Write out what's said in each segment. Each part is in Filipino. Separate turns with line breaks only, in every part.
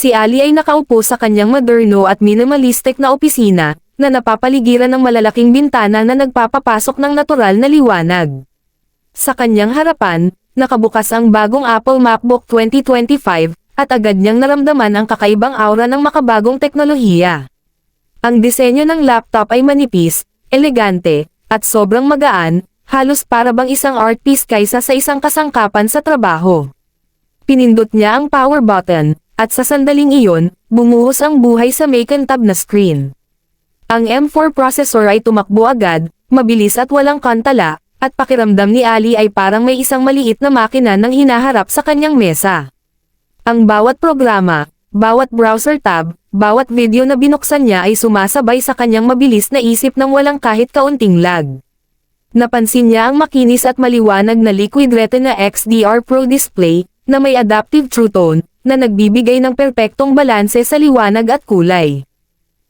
Si Ali ay nakaupo sa kanyang moderno at minimalistic na opisina, na napapaligiran ng malalaking bintana na nagpapapasok ng natural na liwanag. Sa kanyang harapan, nakabukas ang bagong Apple MacBook 2025, at agad niyang naramdaman ang kakaibang aura ng makabagong teknolohiya. Ang disenyo ng laptop ay manipis, elegante, at sobrang magaan, halos para bang isang art piece kaysa sa isang kasangkapan sa trabaho. Pinindot niya ang power button, at sa sandaling iyon, bumuhos ang buhay sa Macon tab na screen. Ang M4 processor ay tumakbo agad, mabilis at walang kantala, at pakiramdam ni Ali ay parang may isang maliit na makina nang hinaharap sa kanyang mesa. Ang bawat programa, bawat browser tab, bawat video na binuksan niya ay sumasabay sa kanyang mabilis na isip ng walang kahit kaunting lag. Napansin niya ang makinis at maliwanag na Liquid Retina XDR Pro display, na may adaptive True Tone, na nagbibigay ng perpektong balanse sa liwanag at kulay.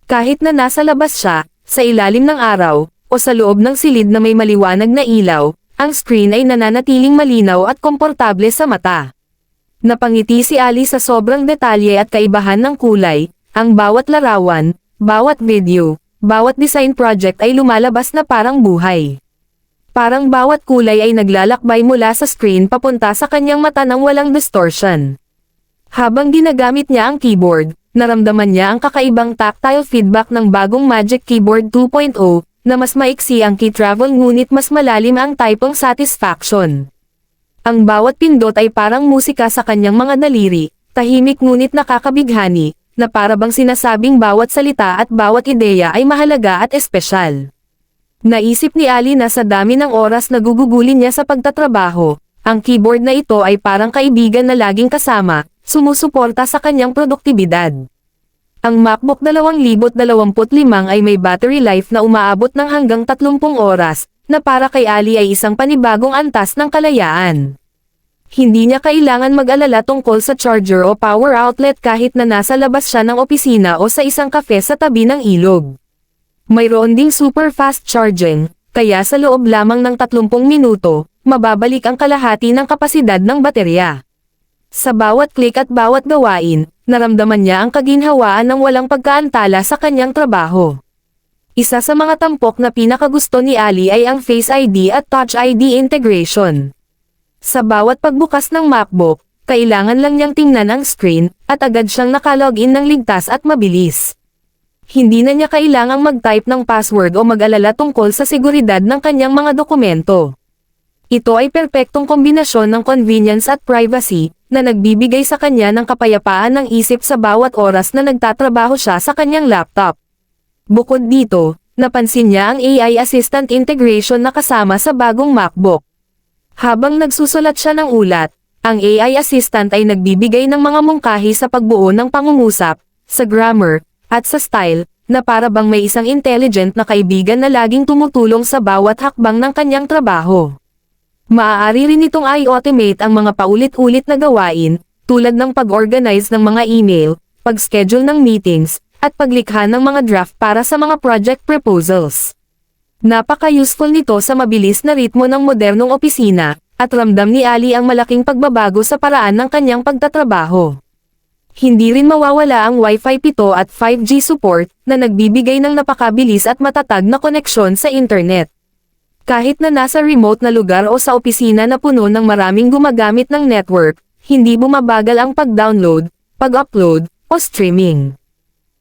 Kahit na nasa labas siya, sa ilalim ng araw, o sa loob ng silid na may maliwanag na ilaw, ang screen ay nananatiling malinaw at komportable sa mata. Napangiti si Ali sa sobrang detalye at kaibahan ng kulay, ang bawat larawan, bawat video, bawat design project ay lumalabas na parang buhay. Parang bawat kulay ay naglalakbay mula sa screen papunta sa kanyang mata ng walang distortion. Habang ginagamit niya ang keyboard, naramdaman niya ang kakaibang tactile feedback ng bagong Magic Keyboard 2.0, na mas maiksi ang key travel ngunit mas malalim ang typong satisfaction. Ang bawat pindot ay parang musika sa kanyang mga daliri, tahimik ngunit nakakabighani, na para bang sinasabing bawat salita at bawat ideya ay mahalaga at espesyal. Naisip ni Ali na sa dami ng oras na gugugulin niya sa pagtatrabaho, ang keyboard na ito ay parang kaibigan na laging kasama, sumusuporta sa kanyang produktibidad. Ang MacBook 2025 ay may battery life na umaabot ng hanggang 30 oras, na para kay Ali ay isang panibagong antas ng kalayaan. Hindi niya kailangan mag-alala tungkol sa charger o power outlet kahit na nasa labas siya ng opisina o sa isang kafe sa tabi ng ilog. Mayroon ding super fast charging, kaya sa loob lamang ng 30 minuto, mababalik ang kalahati ng kapasidad ng baterya. Sa bawat click at bawat gawain, naramdaman niya ang kaginhawaan ng walang pagkaantala sa kanyang trabaho. Isa sa mga tampok na pinakagusto ni Ali ay ang Face ID at Touch ID integration. Sa bawat pagbukas ng MacBook, kailangan lang niyang tingnan ang screen, at agad siyang nakalogin ng ligtas at mabilis. Hindi na niya kailangang mag-type ng password o mag-alala tungkol sa seguridad ng kanyang mga dokumento. Ito ay perpektong kombinasyon ng convenience at privacy, na nagbibigay sa kanya ng kapayapaan ng isip sa bawat oras na nagtatrabaho siya sa kanyang laptop. Bukod dito, napansin niya ang AI Assistant integration na kasama sa bagong MacBook. Habang nagsusulat siya ng ulat, ang AI Assistant ay nagbibigay ng mga mungkahi sa pagbuo ng pangungusap, sa grammar, at sa style, na para bang may isang intelligent na kaibigan na laging tumutulong sa bawat hakbang ng kanyang trabaho. Maaari rin itong i-automate ang mga paulit-ulit na gawain, tulad ng pag-organize ng mga email, pag-schedule ng meetings, at paglikha ng mga draft para sa mga project proposals. Napaka-useful nito sa mabilis na ritmo ng modernong opisina, at ramdam ni Ali ang malaking pagbabago sa paraan ng kanyang pagtatrabaho. Hindi rin mawawala ang Wi-Fi 7 at 5G support, na nagbibigay ng napakabilis at matatag na koneksyon sa internet. Kahit na nasa remote na lugar o sa opisina na puno ng maraming gumagamit ng network, hindi bumabagal ang pag-download, pag-upload, o streaming.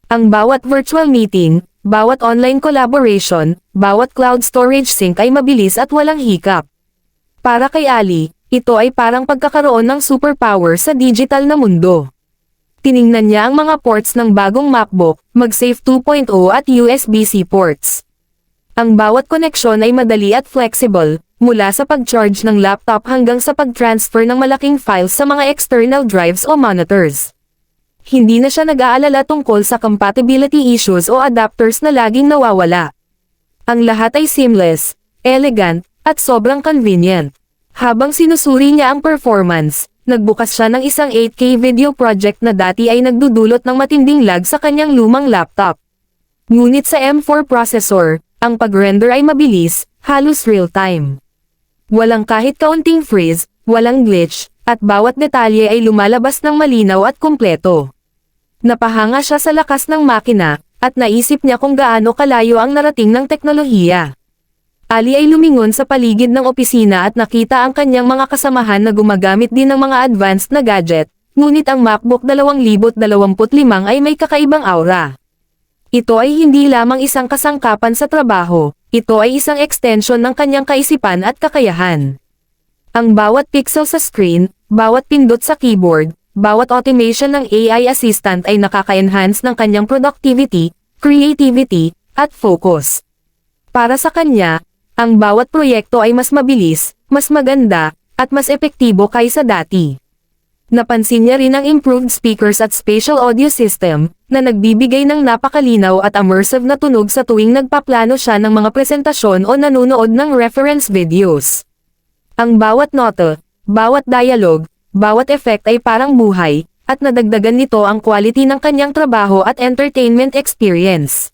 Ang bawat virtual meeting, bawat online collaboration, bawat cloud storage sync ay mabilis at walang hiccup. Para kay Ali, ito ay parang pagkakaroon ng superpower sa digital na mundo. Tiningnan niya ang mga ports ng bagong MacBook, MagSafe 2.0 at USB-C ports. Ang bawat koneksyon ay madali at flexible, mula sa pag-charge ng laptop hanggang sa pag-transfer ng malaking files sa mga external drives o monitors. Hindi na siya nag-aalala tungkol sa compatibility issues o adapters na laging nawawala. Ang lahat ay seamless, elegant, at sobrang convenient. Habang sinusuri niya ang performance, nagbukas siya ng isang 8K video project na dati ay nagdudulot ng matinding lag sa kanyang lumang laptop. Ngunit sa M4 processor, ang pag-render ay mabilis, halos real-time. Walang kahit kaunting freeze, walang glitch, at bawat detalye ay lumalabas ng malinaw at kumpleto. Napahanga siya sa lakas ng makina, at naisip niya kung gaano kalayo ang narating ng teknolohiya. Ali ay lumingon sa paligid ng opisina at nakita ang kanyang mga kasamahan na gumagamit din ng mga advanced na gadget, ngunit ang MacBook 2025 ay may kakaibang aura. Ito ay hindi lamang isang kasangkapan sa trabaho, ito ay isang extension ng kanyang kaisipan at kakayahan. Ang bawat pixel sa screen, bawat pindot sa keyboard, bawat automation ng AI assistant ay nakaka-enhance ng kanyang productivity, creativity, at focus. Para sa kanya, ang bawat proyekto ay mas mabilis, mas maganda, at mas epektibo kaysa dati. Napansin niya rin ang improved speakers at spatial audio system, na nagbibigay ng napakalinaw at immersive na tunog sa tuwing nagpaplano siya ng mga presentasyon o nanonood ng reference videos. Ang bawat nota, bawat dialogue, bawat effect ay parang buhay, at nadagdagan nito ang quality ng kanyang trabaho at entertainment experience.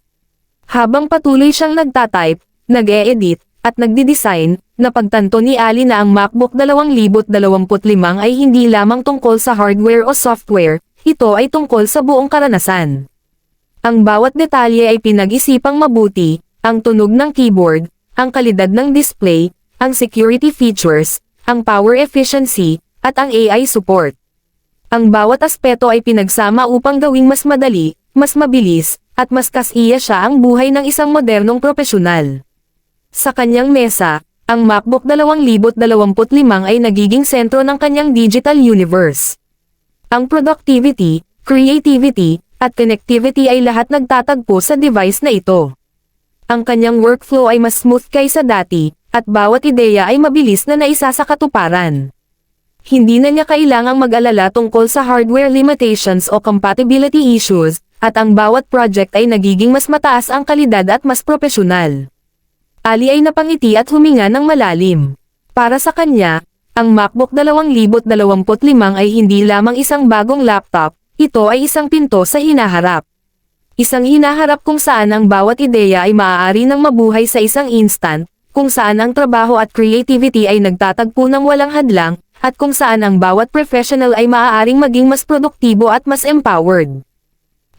Habang patuloy siyang nagtatype, nag-e-edit, at nagdi-design, napagtanto ni Ali na ang MacBook 2025 ay hindi lamang tungkol sa hardware o software, ito ay tungkol sa buong karanasan. Ang bawat detalye ay pinag-isipang mabuti, ang tunog ng keyboard, ang kalidad ng display, ang security features, ang power efficiency, at ang AI support. Ang bawat aspeto ay pinagsama upang gawing mas madali, mas mabilis, at mas kasiya siya ang buhay ng isang modernong profesional. Sa kanyang mesa, ang MacBook 2025 ay nagiging sentro ng kanyang digital universe. Ang productivity, creativity, at connectivity ay lahat nagtatagpo sa device na ito. Ang kanyang workflow ay mas smooth kaysa dati, at bawat ideya ay mabilis na naisa sa katuparan. Hindi na niya kailangang mag-alala tungkol sa hardware limitations o compatibility issues, at ang bawat project ay nagiging mas mataas ang kalidad at mas profesional. Ali ay napangiti at huminga ng malalim. Para sa kanya, ang MacBook 2025 ay hindi lamang isang bagong laptop, ito ay isang pinto sa hinaharap. Isang hinaharap kung saan ang bawat ideya ay maaari ng mabuhay sa isang instant, kung saan ang trabaho at creativity ay nagtatagpo ng walang hadlang, at kung saan ang bawat professional ay maaaring maging mas produktibo at mas empowered.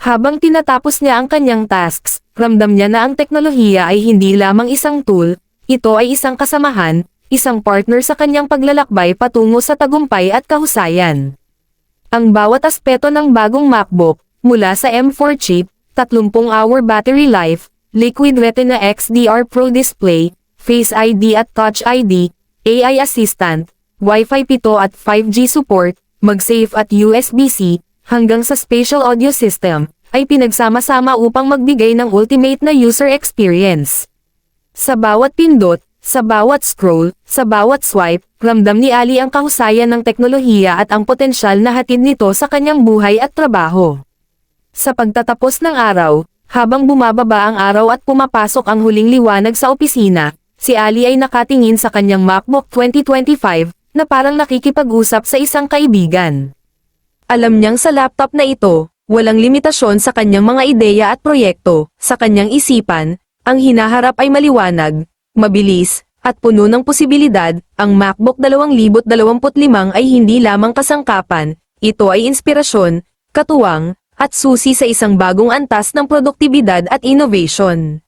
Habang tinatapos niya ang kanyang tasks, ramdam niya na ang teknolohiya ay hindi lamang isang tool, ito ay isang kasamahan, isang partner sa kanyang paglalakbay patungo sa tagumpay at kahusayan. Ang bawat aspeto ng bagong MacBook, mula sa M4 chip, 30-hour battery life, Liquid Retina XDR Pro display, Face ID at Touch ID, AI Assistant, Wi-Fi 7 at 5G support, MagSafe at USB-C, hanggang sa spatial audio system, ay pinagsama-sama upang magbigay ng ultimate na user experience. Sa bawat pindot, sa bawat scroll, sa bawat swipe, ramdam ni Ali ang kahusayan ng teknolohiya at ang potensyal na hatid nito sa kanyang buhay at trabaho. Sa pagtatapos ng araw, habang bumababa ang araw at pumapasok ang huling liwanag sa opisina, si Ali ay nakatingin sa kanyang MacBook 2025, na parang nakikipag-usap sa isang kaibigan. Alam niyang sa laptop na ito, walang limitasyon sa kanyang mga ideya at proyekto, sa kanyang isipan, ang hinaharap ay maliwanag, mabilis, at puno ng posibilidad, ang MacBook 2025 ay hindi lamang kasangkapan, ito ay inspirasyon, katuwang, at susi sa isang bagong antas ng produktibidad at innovation.